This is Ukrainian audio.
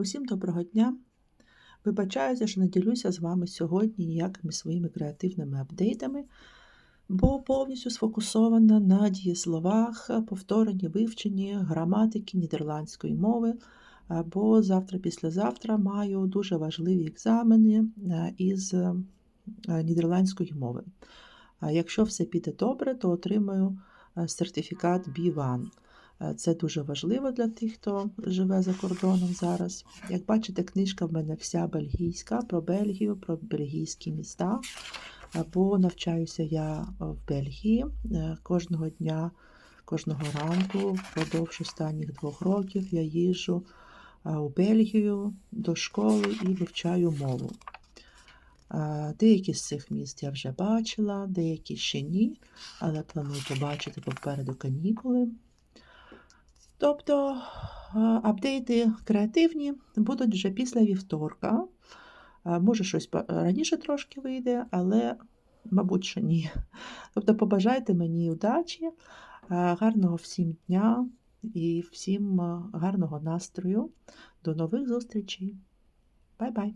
Усім доброго дня! Вибачаюся, що не ділюся з вами сьогодні ніякими своїми креативними апдейтами, бо повністю сфокусована на дієсловах, повторенні, вивченні граматики нідерландської мови. Бо завтра-післязавтра маю дуже важливі екзамени із нідерландської мови. Якщо все піде добре, то отримаю сертифікат B1. Е, Це дуже важливо для тих, хто живе за кордоном зараз. Як бачите, книжка в мене вся бельгійська про Бельгію, про бельгійські міста. Е, Бо навчаюся я в Бельгії Е, кожного дня, кожного ранку, впродовж останніх двох років я їжджу е, у Бельгію до школи і вивчаю мову. Е, Деякі з цих міст я вже бачила, деякі ще ні, але планую побачити попереду канікули. Тобто е, апдейти креативні будуть вже після вівторка. Е, Може, щось раніше трошки вийде, але, мабуть, що ні. Тобто, побажайте мені удачі, е, гарного всім дня і всім гарного настрою. До нових зустрічей. Бай-бай!